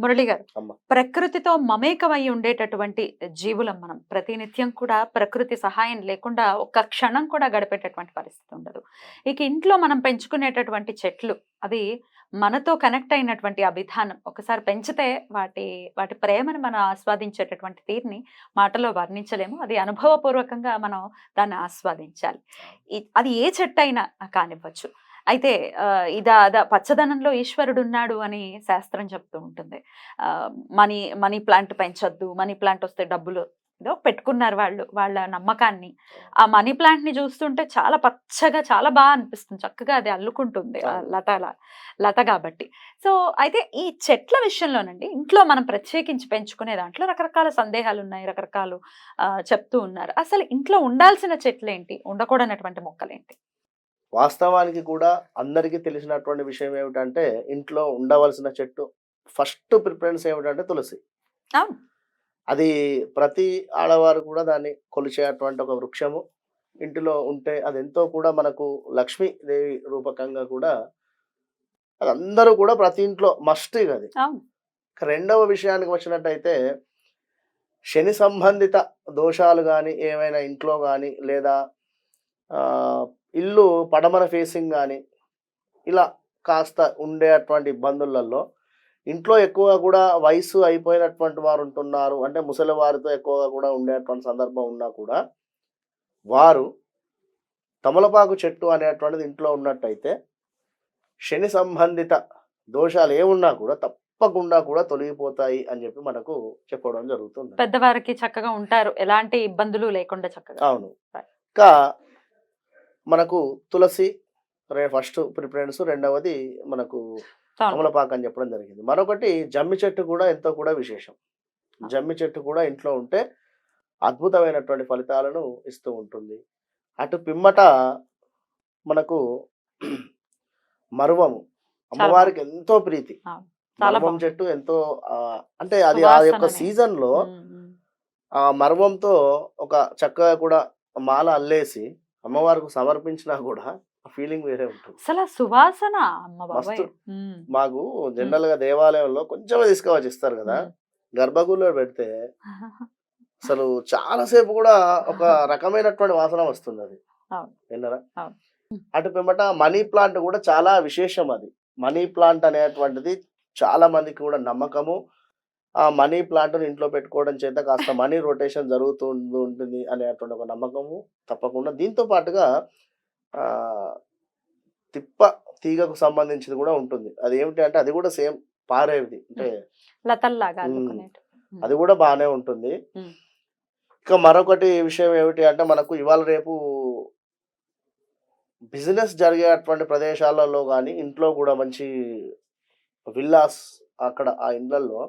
మురళి గారు. ప్రకృతితో మమేకమై ఉండేటటువంటి జీవులం మనం. ప్రతినిత్యం కూడా ప్రకృతి సహాయం లేకుండా ఒక్క క్షణం కూడా గడిపేటటువంటి పరిస్థితి ఉండదు. ఇక ఇంట్లో మనం పెంచుకునేటటువంటి చెట్లు అది మనతో కనెక్ట్ అయినటువంటి ఆ విధానం ఒకసారి పెంచితే వాటి వాటి ప్రేమను మనం ఆస్వాదించేటటువంటి తీరుని మాటలో వర్ణించలేము. అది అనుభవపూర్వకంగా మనం దాన్ని ఆస్వాదించాలి. అది ఏ చెట్టు అయినా కానివ్వచ్చు. అయితే ఇదా అదా పచ్చదనంలో ఈశ్వరుడు ఉన్నాడు అని శాస్త్రం చెప్తూ ఉంటుంది. మనీ మనీ ప్లాంట్ పెంచొద్దు మనీ ప్లాంట్ వస్తే డబ్బులు ఏదో పెట్టుకున్నారు వాళ్ళు వాళ్ళ నమ్మకాన్ని. ఆ మనీ ప్లాంట్ని చూస్తుంటే చాలా పచ్చగా చాలా బాగా అనిపిస్తుంది. చక్కగా అది అల్లుకుంటుంది. లత లత కాబట్టి. సో అయితే ఈ చెట్ల విషయంలోనండి ఇంట్లో మనం ప్రత్యేకించి పెంచుకునే దాంట్లో రకరకాల సందేహాలు ఉన్నాయి రకరకాలు చెప్తూ ఉన్నారు. అసలు ఇంట్లో ఉండాల్సిన చెట్లు ఏంటి ఉండకూడనటువంటి మొక్కలేంటి? వాస్తవానికి కూడా అందరికీ తెలిసినటువంటి విషయం ఏమిటంటే ఇంట్లో ఉండవలసిన చెట్టు ఫస్ట్ ప్రిఫరెన్స్ ఏమిటంటే తులసి. అది ప్రతి ఆడవారు కూడా దాన్ని కొలిచేటువంటి ఒక వృక్షము. ఇంటిలో ఉంటే అది ఎంతో కూడా మనకు లక్ష్మీదేవి రూపకంగా కూడా అది అందరూ కూడా ప్రతి ఇంట్లో మస్ట్ అది. రెండవ విషయానికి వచ్చినట్టయితే శని సంబంధిత దోషాలు కానీ ఏమైనా ఇంట్లో కానీ లేదా ఇల్లు పడమర ఫేసింగ్ కానీ ఇలా కాస్త ఉండేటువంటి ఇబ్బందులలో ఇంట్లో ఎక్కువగా కూడా వయసు అయిపోయినటువంటి వారు ఉంటున్నారు. అంటే ముసలి వారితో ఎక్కువగా కూడా ఉండేటువంటి సందర్భం ఉన్నా కూడా వారు తమలపాకు చెట్టు అనేటువంటిది ఇంట్లో ఉన్నట్టయితే శని సంబంధిత దోషాలు ఏమున్నా కూడా తప్పకుండా కూడా తొలగిపోతాయి అని చెప్పి మనకు చెప్పడం జరుగుతుంది. పెద్దవారికి చక్కగా ఉంటారు. ఎలాంటి ఇబ్బందులు లేకుండా చక్కగా. అవును. ఇంకా మనకు తులసి ఫస్ట్ ప్రిఫరెన్స్ రెండవది మనకు. కమలపాకు అని చెప్పడం జరిగింది మరొకటి జమ్మి చెట్టు కూడా ఎంతో కూడా విశేషం జమ్మి చెట్టు కూడా ఇంట్లో ఉంటే అద్భుతమైనటువంటి ఫలితాలను ఇస్తూ ఉంటుంది అటు పిమ్మట మనకు మరువము అమ్మవారికి ఎంతో ప్రీతి మరువం. చెట్టు ఎంతో అంటే అది ఆ యొక్క. సీజన్లో. ఆ మర్వంతో ఒక చక్కగా కూడా మాల అల్లేసి అమ్మవారికి సమర్పించినా కూడా ఆ ఫీలింగ్ వేరే ఉంటుంది అసలు సువాసన మస్తు. మాకు జనరల్గా దేవాలయంలో కొంచెమే తీసుకువచ్చి ఇస్తారు కదా. గర్భగుడిలో పెడితే అసలు చాలా సేపు కూడా ఒక రకమైనటువంటి వాసన వస్తుంది అది. విన్నారా. అటు పిమ్మట మనీ ప్లాంట్ కూడా చాలా విశేషం అది మనీ ప్లాంట్ అనేటువంటిది చాలా మందికి కూడా నమ్మకము ఆ మనీ ప్లాంట్ ఇంట్లో పెట్టుకోవడం చేత కాస్త మనీ రొటేషన్ జరుగుతూ ఉంటుంది అనేటువంటి ఒక నమ్మకము తప్పకుండా. దీంతో పాటుగా ఆ తిప్ప తీగకు సంబంధించింది కూడా ఉంటుంది. అది ఏమిటి అంటే అది కూడా సేమ్ పారేది అంటే లతల్లాగా అది కూడా బాగానే ఉంటుంది. ఇక మరొకటి విషయం ఏమిటి అంటే మనకు ఇవాళ రేపు బిజినెస్ జరిగేటువంటి ప్రదేశాలలో కానీ ఇంట్లో కూడా మంచి విల్లాస్ అక్కడ ఆ ఇండ్లలో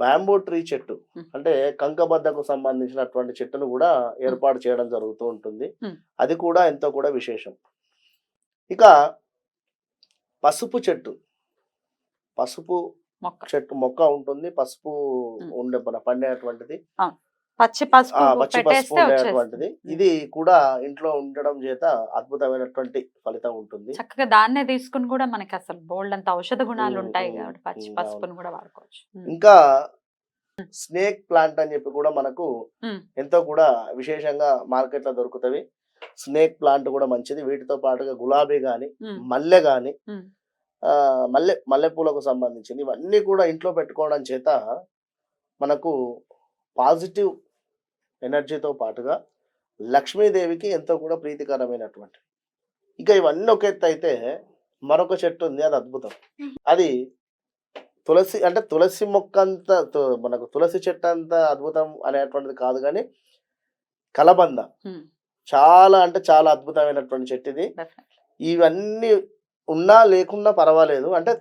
బ్యాంబూ ట్రీ చెట్టు. అంటే కంకబద్దకు సంబంధించినటువంటి చెట్టును కూడా ఏర్పాటు చేయడం జరుగుతూ ఉంటుంది. అది కూడా ఎంతో కూడా విశేషం. ఇక పసుపు చెట్టు పసుపు చెట్టు మొక్క ఉంటుంది. పసుపు. ఉండే పండేటువంటిది పచ్చి పసుపు పచ్చి పసుపు ఉండేటువంటిది ఇది కూడా ఇంట్లో ఉండడం చేత అద్భుతమైనటువంటి ఫలితం ఉంటుంది. చక్కగా దాన్నే తీసుకుని కూడా మనకి అసలు బోల్డ్ అంత ఔషధ గుణాలు ఉంటాయి కాబట్టి పచ్చి పసుపుని కూడా వాడుకోవచ్చు. ఇంకా స్నేక్ ప్లాంట్ అని చెప్పి కూడా మనకు. ఎంతో కూడా విశేషంగా మార్కెట్లో దొరుకుతవి. స్నేక్ ప్లాంట్ కూడా మంచిది. వీటితో పాటుగా గులాబీ గాని. మల్లె గాని మల్లె మల్లెపూలకు సంబంధించింది ఇవన్నీ కూడా ఇంట్లో పెట్టుకోవడం చేత మనకు పాజిటివ్ ఎనర్జీతో పాటుగా లక్ష్మీదేవికి ఎంతో కూడా ప్రీతికరమైనటువంటి. ఇక ఇవన్నీ ఒక ఎత్తు అయితే మరొక చెట్టు ఉంది అది అద్భుతం. అది తులసి అంటే తులసి మొక్క అంత మనకు తులసి చెట్టు అంత అద్భుతం అనేటువంటిది కాదు కానీ కలబంద. చాలా అంటే చాలా అద్భుతమైనటువంటి చెట్టు ఇది. ఇవన్నీ ఉన్నా లేకున్నా పర్వాలేదు. అంటే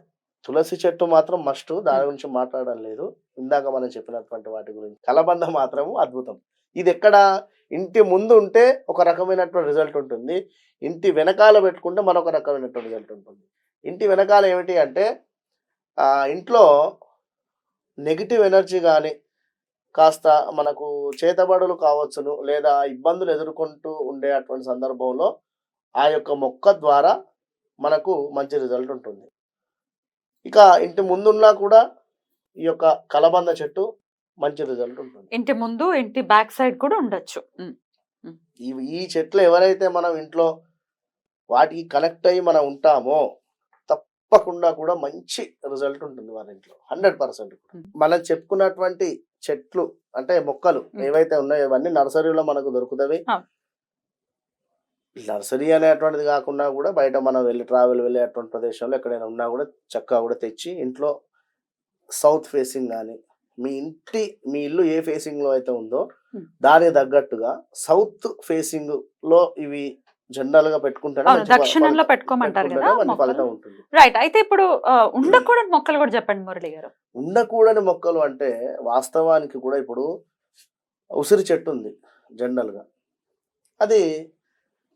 తులసి చెట్టు మాత్రం మస్ట్ దాని గురించి మాట్లాడడం లేదు. ఇందాక మనం చెప్పినటువంటి వాటి గురించి. కలబంద మాత్రము అద్భుతం. ఇది ఎక్కడ ఇంటి ముందు ఉంటే ఒక రకమైనటువంటి రిజల్ట్ ఉంటుంది. ఇంటి వెనకాల పెట్టుకుంటే మరొక రకమైనటువంటి రిజల్ట్ ఉంటుంది. ఇంటి వెనకాల ఏమిటి అంటే ఇంట్లో నెగిటివ్ ఎనర్జీ కానీ కాస్త మనకు చేతబడులు కావచ్చును లేదా ఇబ్బందులు ఎదుర్కొంటూ ఉండే అటువంటి సందర్భంలో ఆ యొక్క మొక్క ద్వారా మనకు మంచి రిజల్ట్ ఉంటుంది. ఇక ఇంటి ముందున్నా కూడా ఈ యొక్క కలబంద చెట్టు మంచి రిజల్ట్ ఉంటుంది ఇంటి ముందు ఇంటి బ్యాక్ సైడ్ కూడా ఉండొచ్చు. ఈ చెట్లు ఎవరైతే మనం ఇంట్లో వాటికి కనెక్ట్ అయ్యి మనం ఉంటామో తప్పకుండా కూడా మంచి రిజల్ట్ ఉంటుంది వాళ్ళ ఇంట్లో హండ్రెడ్ పర్సెంట్. మనం చెప్పుకున్నటువంటి చెట్లు అంటే మొక్కలు. ఏవైతే ఉన్నాయో ఇవన్నీ నర్సరీలో మనకు దొరుకుతాయి. నర్సరీ అనేటువంటిది కాకుండా కూడా బయట మనం వెళ్ళి ట్రావెల్ వెళ్ళేటువంటి ప్రదేశంలో ఎక్కడైనా ఉన్నా కూడా చక్కగా కూడా తెచ్చి ఇంట్లో సౌత్ ఫేసింగ్ కానీ మీ ఇంటి మీ ఇల్లు ఏ ఫేసింగ్లో అయితే ఉందో. దానికి తగ్గట్టుగా సౌత్ ఫేసింగ్లో ఇవి జనరల్గా ఫ- దక్షిణంలో పెట్టుకోమంటారు కదా. ఫలితం ఉంటుంది రైట్ అయితే ఇప్పుడు ఉండకూడని మొక్కలు కూడా చెప్పండి మురళి గారు ఉండకూడని మొక్కలు అంటే వాస్తవానికి కూడా ఇప్పుడు ఉసిరి చెట్టు ఉంది జనరల్గా అది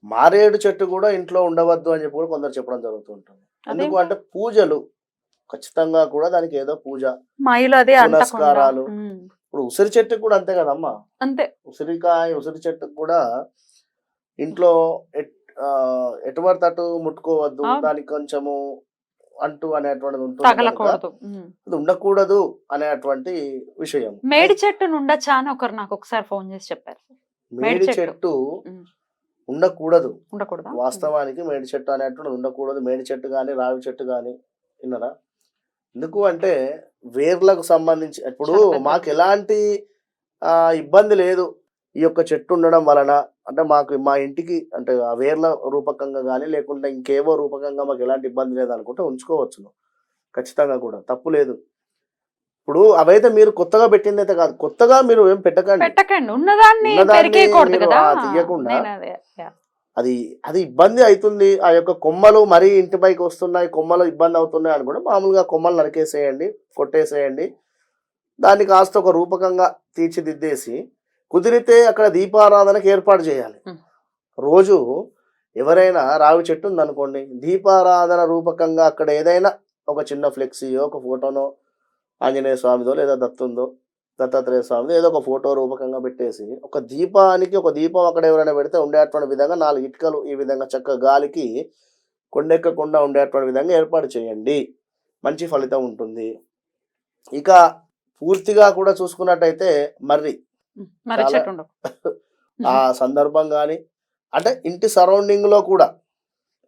మారేడు చెట్టు కూడా ఇంట్లో ఉండవద్దు అని చెప్పి కూడా కొందరు చెప్పడం జరుగుతూ ఉంటుంది ఎందుకు? అంటే పూజలు ఖచ్చితంగా కూడా దానికి ఏదో పూజ మాయలో అదే. ఉమ్. ఇప్పుడు ఉసిరి చెట్టుకు కూడా అంతే కదమ్మా అంతే ఉసిరికాయ ఉసిరి చెట్టుకు కూడా ఇంట్లో ఎటువంటి అటు ముట్టుకోవద్దు. దానికి కొంచెము అంటూ అనేటువంటిది ఉంటుంది కనుక తగలకూడదు ఉమ్. అది ఉండకూడదు అనేటువంటి విషయం మేడి చెట్టు ఉండొచ్చా అని ఒకరు నాకు ఒకసారి ఫోన్ చేసి చెప్పారు మేడి మేడి చెట్టు. చెట్టు ఉమ్. ఉండకూడదు ఉండకూడదా వాస్తవానికి మేడి చెట్టు అనేటువంటిది ఉండకూడదు మేడి చెట్టు కానీ రావి చెట్టు కానీ విన్నరా ఎందుకు అంటే వేర్లకు సంబంధించి ఇప్పుడు. మాకు ఎలాంటి ఇబ్బంది లేదు. ఈ యొక్క చెట్టు ఉండడం వలన అంటే మాకు మా ఇంటికి అంటే ఆ వేర్ల రూపకంగా కానీ లేకుంటే ఇంకేవో రూపకంగా మాకు ఎలాంటి ఇబ్బంది లేదు అనుకుంటే ఉంచుకోవచ్చును. ఖచ్చితంగా కూడా. తప్పు లేదు. ఇప్పుడు అవైతే మీరు కొత్తగా పెట్టింది అయితే కాదు. కొత్తగా మీరు ఏం పెట్టకండి. పెట్టకండి. ఉన్నదాన్ని తీయకుండా అదే. అది ఇబ్బంది అవుతుంది ఆ యొక్క కొమ్మలు మరీ ఇంటి పైకి వస్తున్నాయి కొమ్మలు ఇబ్బంది అవుతున్నాయి అని కూడా మామూలుగా కొమ్మలు నరికేసేయండి కొట్టేసేయండి దాన్ని కాస్త ఒక రూపకంగా తీర్చిదిద్దేసి కుదిరితే అక్కడ దీపారాధనకి ఏర్పాటు చేయాలి. రోజు ఎవరైనా రావి చెట్టు ఉందనుకోండి దీపారాధన రూపకంగా అక్కడ ఏదైనా ఒక చిన్న ఫ్లెక్సీయో ఒక ఫోటోనో ఆంజనేయ స్వామిదో లేదా దత్తుందో దత్తాత్రేయ స్వామిదో ఏదో ఒక ఫోటో రూపకంగా పెట్టేసి ఒక దీపానికి ఒక దీపం అక్కడ ఎవరైనా పెడితే ఉండేటువంటి విధంగా నాలుగు ఇటుకలు ఈ విధంగా చక్క గాలికి కొండెక్కకుండా ఉండేటువంటి విధంగా ఏర్పాటు చేయండి. మంచి ఫలితం ఉంటుంది. ఇక పూర్తిగా కూడా చూసుకున్నట్టయితే మర్రి. ఆ సందర్భం కానీ అంటే ఇంటి సరౌండింగ్లో కూడా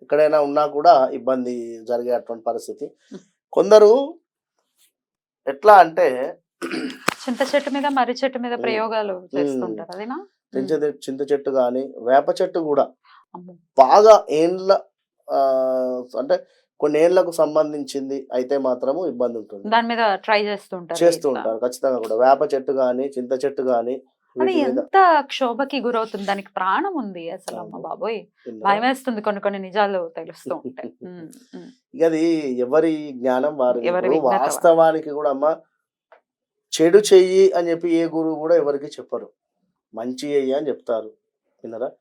ఎక్కడైనా ఉన్నా కూడా ఇబ్బంది జరిగేటువంటి పరిస్థితి. కొందరు ఎట్లా అంటే చింత చెట్టు మీద మర్రి చెట్టు మీద ప్రయోగాలు చేస్తుంటారు అదేనా చింత చెట్టు కానీ వేప చెట్టు కూడా. బాగా ఏండ్ల అంటే కొన్ని ఏండ్లకు సంబంధించింది అయితే మాత్రము ఇబ్బంది ఉంటుంది దాని మీద ట్రై చేస్తుంటారు చేస్తూ ఇట్లా. ఉంటారు ఖచ్చితంగా కూడా వేప చెట్టు కానీ చింత చెట్టు కానీ ఎంత క్షోభకి గురవుతుంది దానికి ప్రాణం ఉంది అసలు అమ్మ. బాబోయ్. భయం వేస్తుంది కొన్ని కొన్ని నిజాలు తెలుస్తూ ఉంటాయి. ఇక అది ఎవరి జ్ఞానం వారి. వాస్తవానికి కూడా అమ్మ చెడు చెయ్యి అని చెప్పి ఏ గురువు కూడా ఎవరికి చెప్పరు. మంచి చెయ్యి అని చెప్తారు. విన్నరా?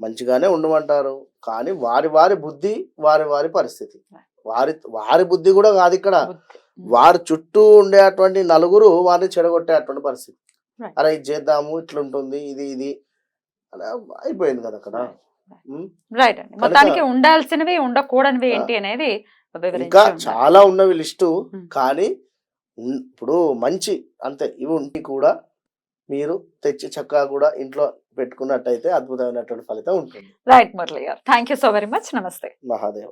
మంచిగానే ఉండమంటారు. కానీ వారి వారి బుద్ధి వారి వారి పరిస్థితి. వారి వారి బుద్ధి కూడా కాదు ఇక్కడ. వారి చుట్టూ ఉండేటువంటి నలుగురు వారిని చెడగొట్టేటువంటి పరిస్థితి. అరే ఇది చేద్దాము ఇట్లుంటుంది ఇది ఇది. అలా అయిపోయింది కదా అక్కడ. Right. ఉమ్. రైట్ అండి. మొత్తానికి ఉండాల్సినవి ఉండకూడనివి ఏంటి అనేది ఇంకా. చాలా ఉన్నవి లిస్టు. కానీ ఇప్పుడు మంచి అంతే ఇవి ఉండి కూడా మీరు తెచ్చి చక్కగా కూడా ఇంట్లో పెట్టుకున్నట్టయితే అద్భుతమైనటువంటి ఫలితం ఉంటుంది. Right Murali garu. Thank you so very much నమస్తే. మహాదేవ.